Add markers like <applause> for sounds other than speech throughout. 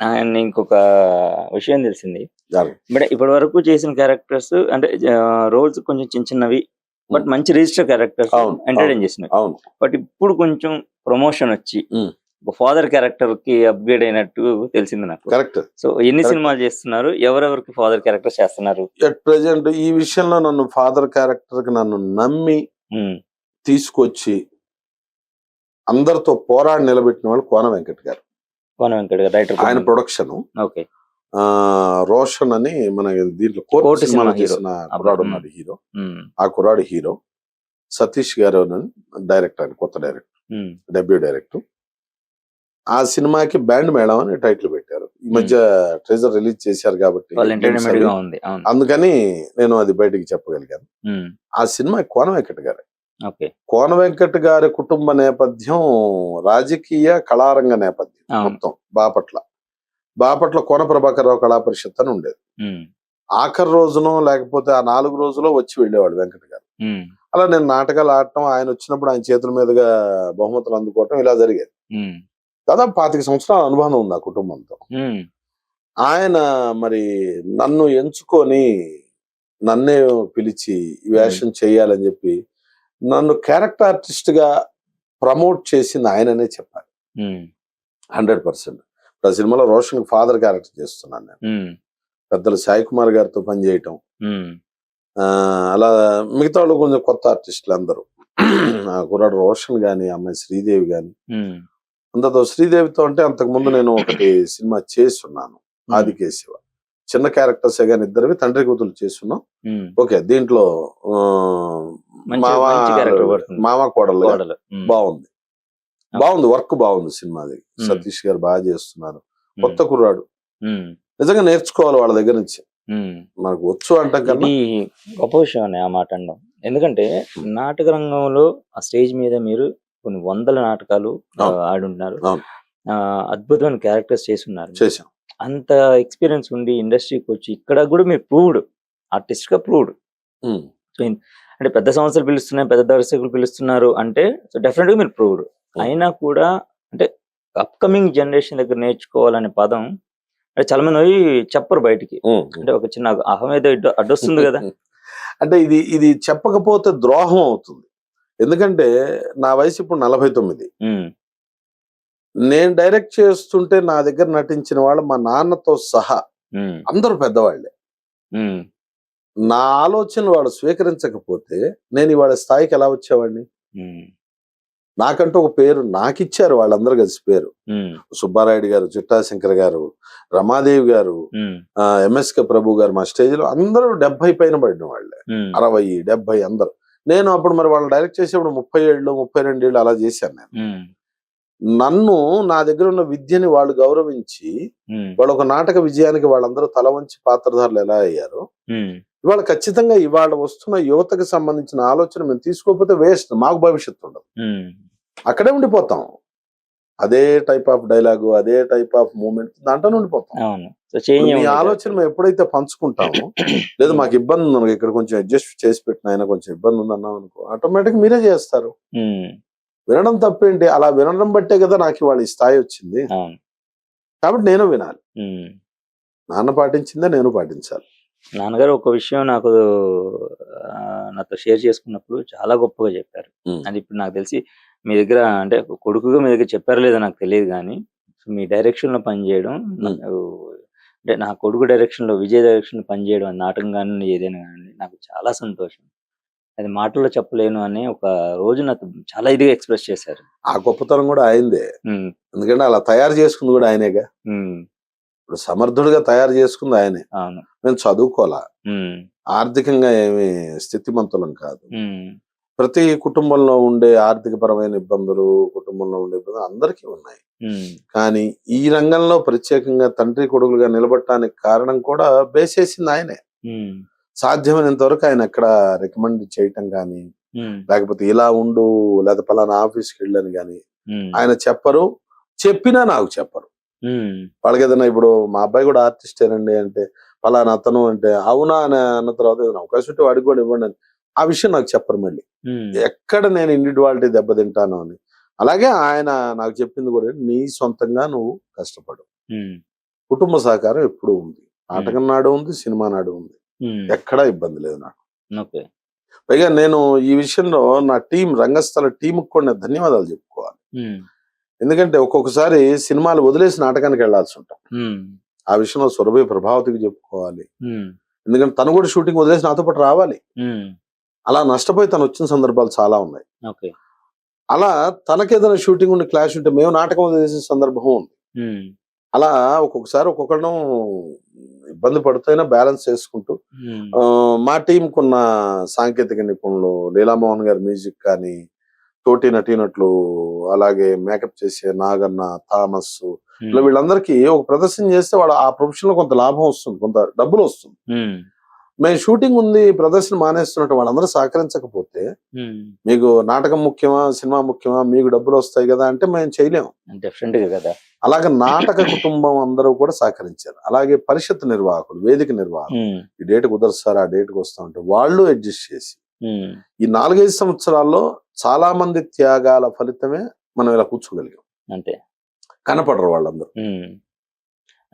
ఆయన ఇంకొక విషయం తెలిసింది. బట్ ఇప్పటి వరకు చేసిన క్యారెక్టర్స్ అంటే రోల్స్ కొంచెం చిన్న చిన్నవి బట్ మంచి రిజిస్టర్ క్యారెక్టర్స్ ఎంటర్టైన్ అవును బట్ ఇప్పుడు కొంచెం ప్రమోషన్ వచ్చి ఫాదర్ క్యారెక్టర్కి అప్గ్రేడ్ అయినట్టు తెలిసింది నాకు. కరెక్ట్ సో ఎన్ని. సినిమాలు చేస్తున్నారు? ఎవరెవరికి ఫాదర్ క్యారెక్టర్ చేస్తున్నారు? ఎట్ ప్రెసెంట్ ఈ విషయంలో నన్ను ఫాదర్ క్యారెక్టర్కి నన్ను నమ్మి తీసుకొచ్చి అందరితో పోరాడి నిలబెట్టిన వాళ్ళు కోన వెంకట్ గారు. కోన వెంకట్ రైటర్ ఆయన ప్రొడక్షన్. ఓకే. ఆ రోషన్ అని మన దీంట్లో కోర్టు సినిమాలో సినిమా. చేసిన కుర్రాడు. ఉన్నాడు హీరో. ఆ కుర్రాడు హీరో. సతీష్ గారు అని డైరెక్టర్ ఆయన కొత్త డైరెక్టర్. Debut director. ఆ సినిమాకి బ్యాండ్ మేడం అని టైటిల్ పెట్టారు. ఈ మధ్య ట్రేజర్ రిలీజ్ చేశారు కాబట్టి అందుకని నేను అది బయటికి చెప్పగలిగాను. ఆ సినిమా కోన వెంకట్ గారు. కోన వెంకట్ గారి కుటుంబ నేపథ్యం రాజకీయ కళారంగ నేపథ్యం. మొత్తం బాపట్ల. బాపట్ల కోన ప్రభాకరరావు కళా పరిషత్ అని ఉండేది. ఆఖరి రోజునో లేకపోతే ఆ నాలుగు రోజులో వచ్చి వెళ్ళేవాడు వెంకట్ గారు. అలా నేను నాటకాలు ఆడటం ఆయన వచ్చినప్పుడు ఆయన చేతుల మీదుగా బహుమతులు అందుకోవటం ఇలా జరిగేది. దాదాపు పాతిక సంవత్సరాల అనుబంధం ఉంది ఆ కుటుంబంతో. ఆయన మరి నన్ను ఎంచుకొని నన్నే పిలిచి ఈ వేషం చేయాలని చెప్పి నన్ను క్యారెక్టర్ ఆర్టిస్ట్గా ప్రమోట్ చేసింది ఆయననే చెప్పాలి. Hundred percent. ఆ సినిమాలో రోషన్ ఫాదర్ క్యారెక్టర్ చేస్తున్నాను నేను. పెద్దలు సాయి కుమార్ గారితో పనిచేయటం అలా మిగతా వాళ్ళు కొంచెం కొత్త ఆర్టిస్టులు అందరూ. ఆ కుర్రాడు రోషన్ గాని అమ్మాయి శ్రీదేవి గాని. అందరితో శ్రీదేవితో అంటే అంతకు ముందు నేను ఒకటి సినిమా చేస్తున్నాను. ఆదికేశవ. చిన్న క్యారెక్టర్స్ కానీ ఇద్దరివి తండ్రి కూతురు చేస్తున్నాం. ఓకే దీంట్లో మామ కోడలు. బాగుంది. బాగుంది వర్క్ బాగుంది సినిమాది. సతీష్ గారు బాగా చేస్తున్నారు. కొత్త కుర్రాడు. నిజంగా నేర్చుకోవాలి వాళ్ళ దగ్గర నుంచి. మనకు వచ్చు అంటాం ఇది గొప్ప విషయం అండి ఆ మాట అనడం ఎందుకంటే నాటక రంగంలో ఆ స్టేజ్ మీద మీరు కొన్ని వందల నాటకాలు. ఆడుంటున్నారు. అద్భుతమైన క్యారెక్టర్స్ చేస్తున్నారు. చేశాం. అంత ఎక్స్పీరియన్స్ ఉండి ఇండస్ట్రీకి వచ్చి ఇక్కడ కూడా మీరు ప్రూవ్డ్ ఆర్టిస్ట్గా ప్రూవ్డ్ అంటే పెద్ద సంస్థలు పిలుస్తున్నాయి పెద్ద దర్శకులు పిలుస్తున్నారు అంటే సో డెఫినెట్గా మీరు ప్రూవ్డ్ అయినా కూడా అంటే అప్కమింగ్ జనరేషన్ దగ్గర నేర్చుకోవాలనే పదం అంటే చాలా మంది పోయి చెప్పరు బయటికి. ఉమ్. అంటే ఒక చిన్న అహం ఏదో అడ్డొస్తుంది కదా. <laughs> అంటే ఇది ఇది చెప్పకపోతే ద్రోహం అవుతుంది. ఎందుకంటే నా వయసు ఇప్పుడు నలభై తొమ్మిది. ఉమ్, నేను డైరెక్ట్ చేస్తుంటే నా దగ్గర నటించిన వాళ్ళు మా నాన్నతో సహా ఉమ్, అందరూ పెద్దవాళ్ళే. నా ఆలోచనలు వాళ్ళు స్వీకరించకపోతే నేను ఇవాళ స్థాయికి ఎలా వచ్చేవాడిని? నాకంటూ ఒక పేరు నాకిచ్చారు వాళ్ళందరూ కలిసి పేరు. సుబ్బారాయుడు గారు చిట్టాశంకర్ గారు రమాదేవి గారు ఉమ్, ఆ, ఎంఎస్కే ప్రభు గారు మా స్టేజ్లో అందరూ డెబ్బై పైన పడిన వాళ్ళే. అరవై డెబ్బై అందరూ. నేను అప్పుడు మరి వాళ్ళు డైరెక్ట్ చేసేప్పుడు ముప్పై ఏళ్ళు ముప్పై రెండు ఏళ్ళు అలా చేశాను నేను. నన్ను నా దగ్గర ఉన్న విద్యని వాళ్ళు గౌరవించి వాళ్ళు ఒక నాటక విజయానికి వాళ్ళందరూ తల వంచి పాత్రధారులు ఎలా అయ్యారు ఇవాళ ఖచ్చితంగా ఇవాళ వస్తున్న యువతకి సంబంధించిన ఆలోచన మేము తీసుకోకపోతే వేస్ట్ మాకు భవిష్యత్తు ఉండదు. అక్కడే ఉండిపోతాం. అదే టైప్ ఆఫ్ డైలాగు అదే టైప్ ఆఫ్ మూమెంట్ దాంట్లో ఉండిపోతాం. మీ ఆలోచన మేము ఎప్పుడైతే పంచుకుంటామో లేదు మాకు ఇబ్బంది ఉంది అనుకో, ఇక్కడ కొంచెం అడ్జస్ట్ చేసి పెట్టిన ఆయన కొంచెం ఇబ్బంది ఉంది అన్నాం అనుకో ఆటోమేటిక్ మీరే చేస్తారు. వినడం తప్పేంటి? అలా వినడం బట్టే కదా నాకు ఇవాళ ఈ స్థాయి వచ్చింది. కాబట్టి నేను వినాలి. నాన్న పాటించిందే నేను పాటించాలి. నాన్నగారు ఒక విషయం నాకు నాతో షేర్ చేసుకున్నప్పుడు చాలా గొప్పగా చెప్పారు. అది ఇప్పుడు నాకు తెలిసి మీ దగ్గర అంటే కొడుకుగా మీ దగ్గర చెప్పారో లేదో నాకు తెలియదు కానీ మీ డైరెక్షన్లో పనిచేయడం అంటే నా కొడుకు డైరెక్షన్లో విజయ్ డైరెక్షన్లో పనిచేయడం నాటకం కానీ ఏదైనా కానీ నాకు చాలా సంతోషం. అది మాటల్లో చెప్పలేను అని ఒక రోజు నాకు చాలా ఇదిగా ఎక్స్ప్రెస్ చేశారు. ఆ గొప్పతనం కూడా ఆయనదే ఎందుకంటే అలా తయారు చేసుకుంది కూడా ఆయనేగా. ఇప్పుడు సమర్థుడిగా తయారు చేసుకుంది ఆయనే. మేము చదువుకోవాలా? ఆర్థికంగా ఏమి స్థితిమంతులం కాదు. ప్రతి కుటుంబంలో ఉండే ఆర్థిక పరమైన ఇబ్బందులు కుటుంబంలో ఉండే ఇబ్బందులు అందరికీ ఉన్నాయి. కానీ ఈ రంగంలో ప్రత్యేకంగా తండ్రి కొడుకులుగా నిలబడటానికి కారణం కూడా బేసేసింది ఆయనే. సాధ్యమైనంత వరకు ఆయన ఎక్కడ రికమెండ్ చేయటం కానీ లేకపోతే ఇలా ఉండు లేదా పలానా ఆఫీస్కి వెళ్ళని కానీ ఆయన చెప్పరు. చెప్పినా నాకు చెప్పరు. వాళ్ళకి ఏదైనా ఇప్పుడు మా అబ్బాయి కూడా ఆర్టిస్టేనండి అంటే పలానా అతను అంటే అవునా అని అన్న తర్వాత ఏదైనా అవకాశం ఉంటే వాడికి కూడా ఇవ్వండి అని. ఆ విషయం నాకు చెప్పరు మళ్ళీ. ఎక్కడ నేను ఇండివిడువాలిటీ దెబ్బతింటాను అని. అలాగే ఆయన నాకు చెప్పింది కూడా నీ సొంతంగా నువ్వు కష్టపడు కుటుంబ సహకారం ఎప్పుడు ఉంది. నాటకం నాడు ఉంది సినిమా నాడు ఉంది. ఎక్కడా ఇబ్బంది లేదు నాకు. పైగా నేను ఈ విషయంలో నా టీం రంగస్థల టీంకి కూడా ధన్యవాదాలు చెప్పుకోవాలి. ఎందుకంటే ఒక్కొక్కసారి సినిమాలు వదిలేసి నాటకానికి వెళ్ళాల్సి ఉంటాం. ఆ విషయంలో సురభి ప్రభావతికి చెప్పుకోవాలి. ఎందుకంటే తను కూడా షూటింగ్ వదిలేసి నాతో పాటు రావాలి. అలా నష్టపోయి తను వచ్చిన సందర్భాలు చాలా ఉన్నాయి. అలా తనకేదైనా షూటింగ్ ఉండి క్లాష్ ఉంటే మేము నాటకం వదిలేసిన సందర్భం ఉంది. అలా ఒక్కొక్కసారి ఒక్కొక్కడం ఇబ్బంది పడుతూనే బ్యాలెన్స్ చేసుకుంటూ మా టీంకు ఉన్న సాంకేతిక నిపుణులు లీలామోహన్ గారి మ్యూజిక్ కానీ తోటి నటీనట్లు అలాగే మేకప్ చేసే నాగన్న థామస్ ఇలా వీళ్ళందరికీ ఒక ప్రదర్శన చేస్తే వాడు ఆ ప్రొఫెషన్లో కొంత లాభం వస్తుంది కొంత డబ్బులు వస్తుంది. మేము షూటింగ్ ఉంది ప్రదర్శన మానేస్తున్నట్టు వాళ్ళందరూ సహకరించకపోతే మీకు నాటకం ముఖ్యమా సినిమా ముఖ్యమా మీకు డబ్బులు వస్తాయి కదా అంటే మేము చేయలేము డెఫినెట్ కదా. అలాగే నాటక కుటుంబం అందరూ కూడా సహకరించారు. అలాగే పరిషత్ నిర్వాహకులు వేదిక నిర్వాహకులు. ఈ డేట్ కుదరసారు ఆ డేట్కి వస్తా ఉంటే వాళ్ళు అడ్జస్ట్ చేసి ఈ నాలుగైదు సంవత్సరాల్లో చాలా మంది త్యాగాల ఫలితమే మనం ఇలా కూర్చోగలిగాం. అంతే. కనపడరు వాళ్ళందరూ.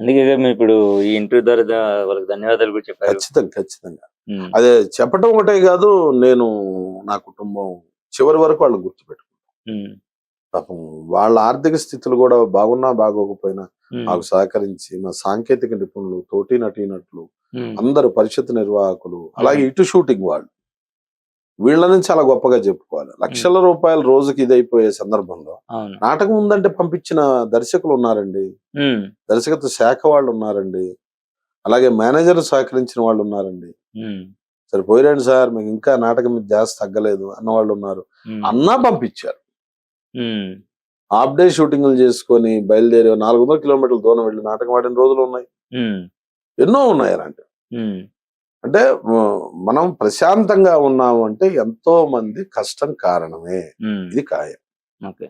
అందుకే మీరు ఇప్పుడు ఈ ఇంటర్వ్యూ ద్వారా వాళ్ళకి ధన్యవాదాలు కూడా చెప్పారు. ఖచ్చితంగా ఖచ్చితంగా. అదే చెప్పటం ఒకటే కాదు నేను నా కుటుంబం చివరి వరకు వాళ్ళు గుర్తుపెట్టుకున్నాను ఉమ్, పాపం వాళ్ళ ఆర్థిక స్థితులు కూడా బాగున్నా బాగోకపోయినా ఉమ్, నాకు సహకరించి మా సాంకేతిక నిపుణులు తోటి నటీనటులు అందరు పరిషత్ నిర్వాహకులు అలాగే ఇటు షూటింగ్ వాళ్ళు. వీళ్ళని చాలా గొప్పగా చెప్పుకోవాలి. లక్షల రూపాయలు రోజుకి ఇదైపోయే సందర్భంలో నాటకం ఉందంటే పంపించిన దర్శకులు ఉన్నారండి. దర్శకత్వ శాఖ వాళ్ళు ఉన్నారండి. అలాగే మేనేజర్ సహకరించిన వాళ్ళు ఉన్నారండి. సరే పోయిరండి సార్ మీకు ఇంకా నాటకం మీద జాస్తి తగ్గలేదు అన్న వాళ్ళు ఉన్నారు. అన్నా పంపించారు. హాఫ్ డే షూటింగ్లు చేసుకొని బయలుదేరి నాలుగు వందల కిలోమీటర్ల దూరం వెళ్ళి నాటకం ఆడిన రోజులు ఉన్నాయి. ఎన్నో ఉన్నాయి అలాంటి ఉమ్, అంటే మనం ప్రశాంతంగా ఉన్నాము అంటే ఎంతో మంది కష్టం కారణమే. ఇది ఖాయం. ఓకే.